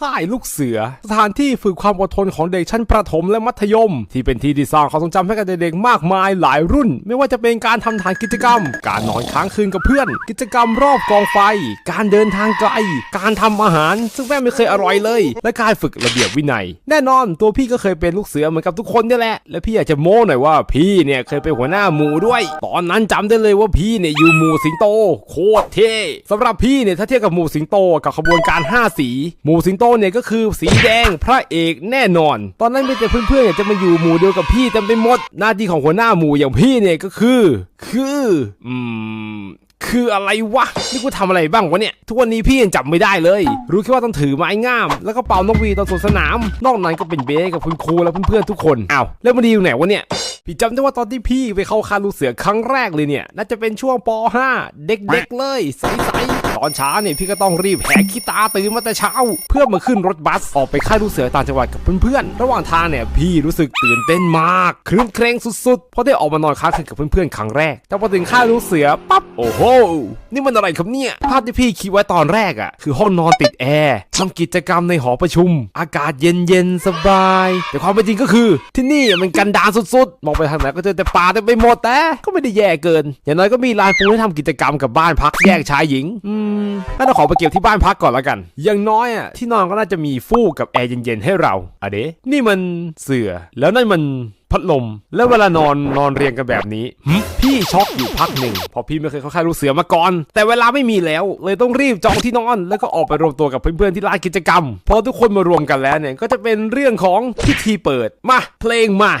ค่ายลูกเสือ สถานที่ฝึกความอดทนของเด็กชั้นประถมและมัธยม ที่เป็นที่ที่สร้างความทรงจำให้กับเด็กๆมากมายหลายรุ่น ไม่ว่าจะเป็นการทำฐานกิจกรรม การนอนค้างคืนกับเพื่อน กิจกรรมรอบกองไฟ การเดินทางไกล การทำอาหาร ซึ่งแม่ไม่เคยอร่อยเลย และการฝึกระเบียบวินัย แน่นอนตัวพี่ก็เคยเป็นลูกเสือเหมือนกับทุกคนนี่แหละและพี่อยากจะโม้หน่อยว่าพี่เนี่ยเคยเป็นหัวหน้าหมู่ด้วย ตอนนั้นจำได้เลยว่าพี่เนี่ยอยู่หมู่สิงโต โคตรเท่สำหรับพี่เนี่ยถ้าเทียบกับหมู่สิงโตกับขบวนการ5สีหมู่สิงโตเนี่ยก็คือสีแดงพระเอกแน่นอน ตอนนั้นมีแต่เพื่อนๆอยากจะมาอยู่หมู่เดียวกับพี่เต็มไปหมด หน้าที่ของหัวหน้าหมู่อย่างพี่เนี่ยก็คือ คือ อืมคืออะไรวะ นี่กูทำอะไรบ้างวะเนี่ย ทุกวันนี้พี่ยังจับไม่ได้เลย รู้แค่ว่าต้องถือไม้งาม แล้วก็เป่านกหวีตอนสวนสนาม นอกนั้นก็เป็นเบสกับคุณครูและเพื่อนๆทุกคนอ้าวแล้วมันดีอยู่ไหนวะเนี่ยพี่จำได้ว่าตอนที่พี่ไปเข้าคายลูเสือครั้งแรกเลยเนี่ย น่าจะเป็นช่วงป .5 เด็กๆเลยใสๆ ตอนเช้าเนี่ยพี่ก็ต้องรีบแหกขี้ตาตื่นมาแต่เช้า เพื่อมาขึ้นรถบัสออกไปค่ายลูกเสือต่างจังหวัดกับเพื่อนๆ ระหว่างทางเนี่ยพี่รู้สึกตื่นเต้นมากคลื้นเครงสุดๆ เพราะได้ออกมานอนค้างคืนกับเพื่อนๆครั้งแรก แต่พอถึงค่ายลูกเสือปั๊บโอ้โห นี่มันอะไรครับเนี่ยภาพที่พี่คิดไว้ตอนแรกอะ่ะคือห้องนอนติดแอร์ทำกิจกรรมในหอประชุม อากาศเย็นๆสบาย แต่ความเป็นจริงก็คือ ที่นี่มันกันดารสุดๆ มองไปทางไหนก็เจอแต่ป่าเต็มไปหมดแต่ก็ไม่ได้แย่เกิน อย่างน้อยก็มีลานปูให้ทำกิจกรรมกับบ้านพักแยกชายหญิง อืมนเราขอไปเก็บที่บ้านพักก่อนแล้วกัน อย่างน้อยอะที่นอนก็น่าจะมีฟูกกับแอร์เย็นๆให้เราอะเดะนี่มันเสือแล้วนั่นมันพัดลม แล้วเวลานอนนอนเรียงกันแบบนี้ พี่ช็อกอยู่พักหนึ่งเพราะพี่ไม่เคยเข้าค่ายลูกเสือมาก่อน แต่เวลาไม่มีแล้ว เลยต้องรีบจองที่นอน แล้วก็ออกไปรวมตัวกับเพื่อนๆที่ร้านกิจกรรม พอทุกคนมารวมกันแล้วเนี่ยก็จะเป็นเรื่องของพิธีเปิดมาเพลงมา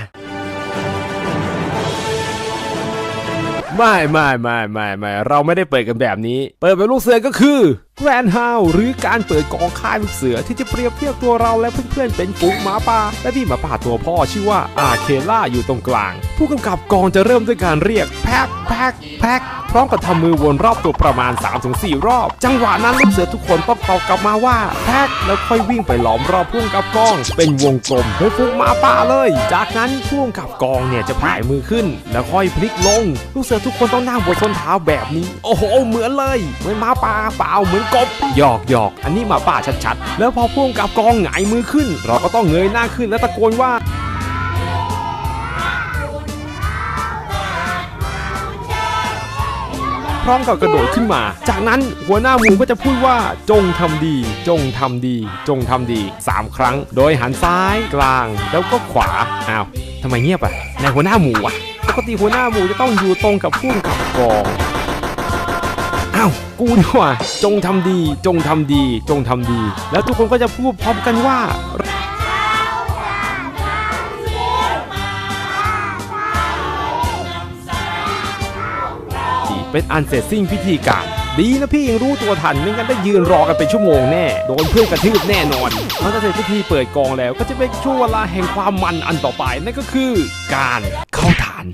ไม่ไม่ไม่ไม่ไม่เราไม่ได้เปิดกันแบบนี้ เปิดเป็นลูกเสือก็คือ แกรนฮาวหรือการเปิดกองค่ายลูกเสือที่จะเปรียบเทียบตัวเราและเพื่อนๆเป็นฝูงหมาป่าและพี่หมาป่าตัวพ่อชื่อว่าอาเคล่าอยู่ตรงกลาง ผู้กำกับกองจะเริ่มด้วยการเรียกแพ็คแพ็คแพ็คพร้อมกับทำมือวนรอบตัวประมาณ 3-4 รอบ จังหวะนั้นลูกเสือทุกคนต้องตอบกลับมาว่าแพ็คแล้วค่อยวิ่งไปล้อมรอบผู้กำกับกอง เป็นวงกลมให้ฝูงหมาป่าเลย จากนั้นผู้กำกับกองเนี่ยจะผายมือขึ้น แล้วค่อยพลิกลง ลูกเสือทุกคนต้องนั่งบนส้นเท้าแบบนี้ โอ้โหเหมือนเลยเหมือนหมาป่าเปล่าเหมือนกบหยอกหยอกอันนี้หมาป่าชัดๆ แล้วพอพ่วงกับกองหงายมือขึ้น เราก็ต้องเงยหน้าขึ้นและตะโกนว่าพร้อมกับกระโดดขึ้นมา จากนั้นหัวหน้าหมูก็จะพูดว่าจงทำดี จงทำดี จงทำดี 3 ครั้ง โดยหันซ้ายกลางแล้วก็ขวา อ้าวทำไมเงียบอะนายหัวหน้าหมูอะ ปกติหัวหน้าหมูจะต้องอยู่ตรงกับผู้กำกับกอง อ้าว กูดีกว่า จงทำดี จงทำดี จงทำดี แล้วทุกคนก็จะพูดพร้อมกันว่าเป็นอันเสร็จสิ้นพิธีการ ดีนะพี่ยังรู้ตัวทันไม่งั้นได้ยืนรอกันเป็นชั่วโมงแน่ โดนเพื่อนกระทืบแน่นอนหลังจากเสร็จพิธีเปิดกองแล้วก็จะเป็นช่วงเวลาแห่งความมันอันต่อไปนั่นก็คือ การเข้าฐาน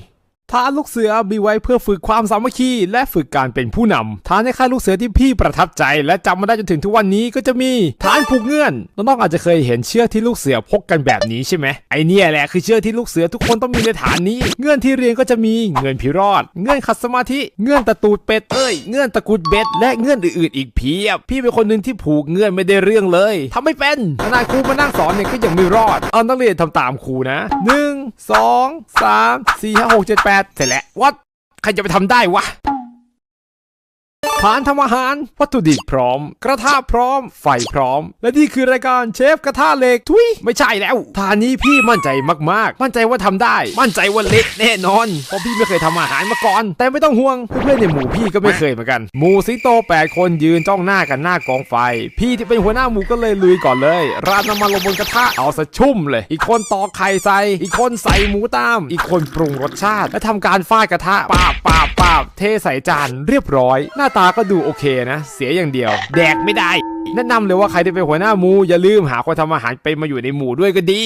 ฐานลูกเสือมีไว้เพื่อฝึกความสามัคคีและฝึกการเป็นผู้นำฐานในค่ายลูกเสือที่พี่ประทับใจ และจำมาได้จนถึงทุกวันนี้ก็จะมีฐานผูกเงื่อนน้องๆอาจจะเคยเห็นเชือกที่ลูกเสือพกกันแบบนี้ใช่ไหมไอเนี่ยแหละคือเชือกที่ลูกเสือทุกคนต้องมีในฐานนี้ เงื่อนที่เรียนก็จะมีเงื่อนพิรอด เงื่อนขัดสมาธิเงื่อนตะตูดเป็ดเอ้ยเงื่อนตะกุดเบ็ดและเงื่อนอื่นๆอีกเพียบ พี่เป็นคนหนึ่งที่ผูกเงื่อนไม่ได้เรื่องเลยทำไม่เป็นขนาดครูมานั่งสอนเนี่ยก็ยังไม่รอดเอานักเรียนทำตามครูนะหนึ่งสองสามสี่ห้าหกเจ็ดแปดเสร็จแล้ววัดใครจะไปทำได้วะานทำอาหาร วัตถุดิบพร้อม กระทะพร้อม ไฟพร้อม และนี่คือรายการเชฟกระทะเหล็กทุยไม่ใช่แล้วฐานนี้พี่มั่นใจมากๆ มั่นใจว่าทำได้ มั่นใจว่าเละแน่นอน เพราะพี่ไม่เคยทำอาหารมาก่อน แต่ไม่ต้องห่วง เพื่อนๆในหมู่พี่ก็ไม่เคยเหมือนกัน หมู่สิงโต 8 คนยืนจ้องหน้ากันหน้ากองไฟ พี่ที่เป็นหัวหน้าหมู่ก็เลยลุยก่อนเลย ราดน้ำมันลงบนกระทะเอาซะชุ่มเลย อีกคนตอกไข่ใส่ อีกคนใส่หมูตาม อีกคนปรุงรสชาติ และทำการฟาดกระทะปาบปาบปาบเทใส่จานเรียบร้อย หน้าตาก็ดูโอเคนะ เสียอย่างเดียว แดกไม่ได้ แนะนำเลยว่าใครที่เป็นหัวหน้าหมูอย่าลืมหาคนทำอาหารเป็นมาอยู่ในหมู่ด้วยก็ดี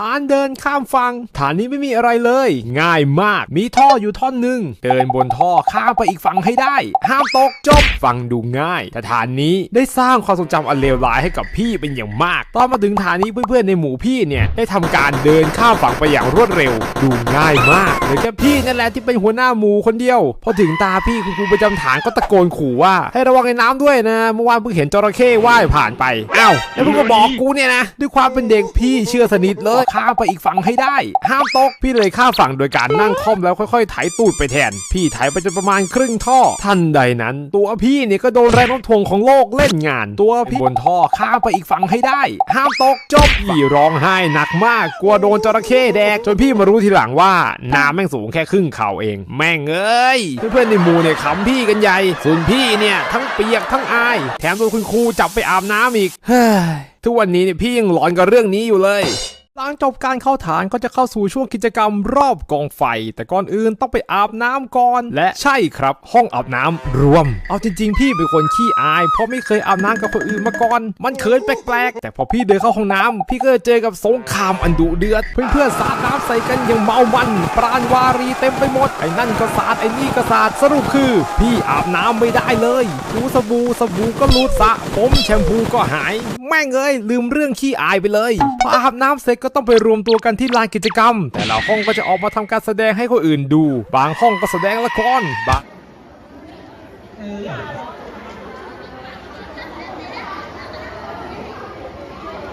ฐานเดินข้ามฟังฐานนี้ไม่มีอะไรเลย ง่ายมาก มีท่ออยู่ท่อนหนึ่งเดินบนท่อข้ามไปอีกฝั่งให้ได้ ห้ามตกจบฟังดูง่าย แต่ฐานนี้ได้สร้างความทรงจำอันเลวร้ายให้กับพี่เป็นอย่างมาก ตอนมาถึงฐานนี้เพื่อนๆในหมู่พี่เนี่ยได้ทำการเดินข้ามฝั่งไปอย่างรวดเร็ว ดูง่ายมากเหลือแค่พี่นั่นแหละที่เป็นหัวหน้าหมู่คนเดียว พอถึงตาพี่คุณครูประจำฐานก็ตะโกนขู่ว่า ให้ระวังไอ้น้ำด้วยนะเมื่อวานเพิ่งเห็นจระเข้ว่ายผ่านไปอ้าวแล้วมึงก็บอกกูเนี่ยนะด้วยความเป็นเด็กพี่เชื่อสนิทเลยข้ามไปอีกฝั่งให้ได้ ห้ามตก พี่เลยข้ามฝั่งโดยการนั่งค่อมแล้วค่อยๆไถตูดไปแทน พี่ไถไปจนประมาณครึ่งท่อ ทันใดนั้น ตัวพี่เนี่ยก็โดนแรงโน้มถ่วงของโลกเล่นงาน ตัวพี่บนท่อข้ามไปอีกฝั่งให้ได้ ห้ามตกจบพี่ร้องไห้หนักมากกลัวโดนจระเข้แดก จนพี่มารู้ทีหลังว่าน้ำแม่งสูงแค่ครึ่งเข่าเอง แม่งเอ้ยเพื่อนๆในหมู่เนี่ยขำพี่กันใหญ่ส่วนพี่เนี่ยทั้งเปียกทั้งอาย แถมโดนคุณครูจับไปอาบน้ำอีก เฮ้ยทุกวันนี้เนี่ยพี่ยังหลอนกับเรื่องนี้อยู่เลย หลังจบการเข้าฐานก็จะเข้าสู่ช่วงกิจกรรมรอบกองไฟ แต่ก่อนอื่นต้องไปอาบน้ำก่อน และใช่ครับ ห้องอาบน้ำรวม เอาจริง ๆ พี่เป็นคนขี้อาย เพราะไม่เคยอาบน้ำกับคนอื่นมาก่อน มันเขินแปลกๆ แต่พอพี่เดินเข้าห้องน้ำพี่ก็จะเจอกับสงครามอันดุเดือด เพื่อนๆสาดน้ำใส่กันอย่างเมามัน ปราณวารีเต็มไปหมด ไอ้นั่นก็สาดไอ้นี่ก็สาดสรุปคือ พี่อาบน้ำไม่ได้เลยถูสบู่สบู่ก็รูดสระผมแชมพูก็หาย แม่งเอ้ยลืมเรื่องขี้อายไปเลยพออาบน้ำเสร็จก็ต้องไปรวมตัวกันที่ลานกิจกรรม แต่ละห้องก็จะออกมาทำการแสดงให้คนอื่นดู บางห้องก็แสดงละครบาง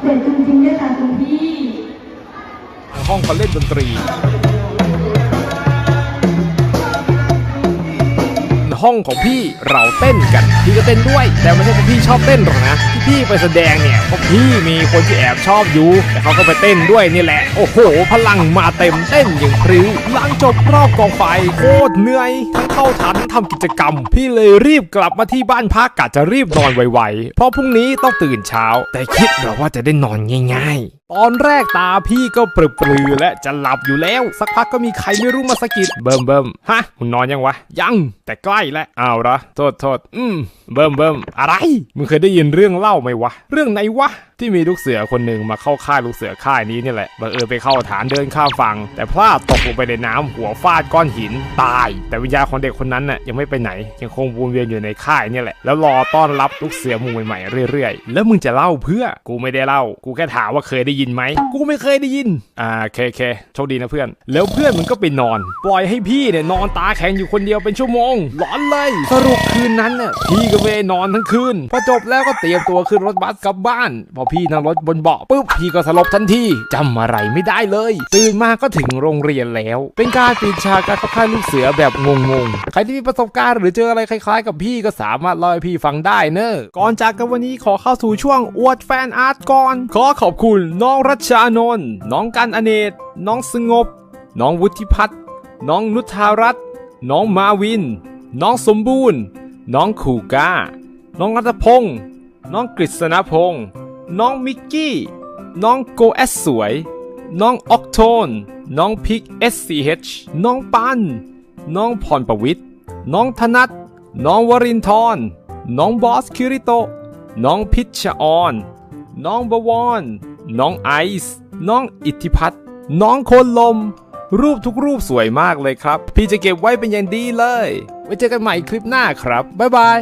เด็ดจริงๆด้วยค่ะคุณพี่ห้องก็เล่นดนตรี ห้องของพี่เราเต้นกัน พี่ก็เต้นด้วย แต่ไม่ใช่เพราะพี่ชอบเต้นหรอกนะ พี่ไปแสดงเนี่ยเพราะพี่มีคนที่แอบชอบอยู่แต่เขาก็ไปเต้นด้วยนี่แหละ โอ้โห พลังมาเต็มเต้นอย่างพริ้วหลังจบรอบกองไฟโคตรเหนื่อย ทั้งเข้าฐานทั้งทำกิจกรรม พี่เลยรีบกลับมาที่บ้านพักกะจะรีบนอนไวๆ เพราะพรุ่งนี้ต้องตื่นเช้า แต่คิดหรอว่าจะได้นอนง่าย ๆตอนแรกตาพี่ก็ปรือปลือและจะหลับอยู่แล้ว สักพักก็มีใครไม่รู้มาสะกิดเบิ่มเบิ่มฮะมึงนอนยังวะ ยัง แต่ใกล้แล้วอ้าวเหรอโทษโทษอืมเบิ่มเบิ่มอะไรมึงเคยได้ยินเรื่องเล่าไหมวะ เรื่องไหนวะ ที่มีลูกเสือคนหนึ่งมาเข้าค่ายลูกเสือค่ายนี้นี่แหละบังเอิญไปเข้าฐานเดินข้ามฝั่งแต่พลาดตกลงไปในน้ำหัวฟาดก้อนหินตาย แต่วิญญาณของเด็กคนนั้นน่ะยังไม่ไปไหน ยังคงวนเวียนอยู่ในค่ายเนี่ยแหละแล้วรอต้อนรับลูกเสือหมู่ใหม่ๆเรื่อยๆ แล้วมึงจะเล่าเพื่อกูไม่ได้เล่า กูแค่ถามว่าเคยได้ยินไหมกูไม่เคยได้ยินอ่าเคเคโชคดีนะเพื่อน แล้วเพื่อนมึงก็ไปนอน ปล่อยให้พี่เนี่ยนอนตาแข็งอยู่คนเดียวเป็นชั่วโมงหลอนเลยสรุปคืนนั้นน่ะพี่ก็ไม่ได้นอนทั้งคืนพอจบแล้วก็เตรียมตัวขึ้นรถบัสกลับบ้านพอพี่นั่งรถบนเบาะปุ๊บพี่ก็สลบทันทีจำอะไรไม่ได้เลย ตื่นมาก็ถึงโรงเรียนแล้ว เป็นการปิดฉากการเข้าค่ายลูกเสือแบบงงๆ ใครที่มีประสบการณ์หรือเจออะไรคล้ายๆ กับพี่ก็สามารถเล่าให้พี่ฟังได้เนอะก่อนจากกันวันนี้ขอเข้าสู่ช่วงอวดแฟนอาร์ตก่อน ขอขอบคุณน้องรัชานนท์น้องกันอเนกน้องสงบ น้องวุฒิพัฒน์น้องนุชารัตน์น้องมาวิน น้องสมบูรณ์ น้องคูก้า น้องรัตพงศ์น้องกฤษณพงศ์ น้องมิกกี้ น้องโกเอสสวย น้องออกโทน น้องพิก SCH น้องปัน น้องพรประวิทย์น้องธนัทน้องวรินทร์น้องบอสคิริโต น้องพิชออน น้องบวร น้องไอซ์น้องอิทธิพัฒน์น้องคนลม รูปทุกรูปสวยมากเลยครับ พี่จะเก็บไว้เป็นอย่างดีเลย ไว้เจอกันใหม่คลิปหน้าครับ บ๊ายบาย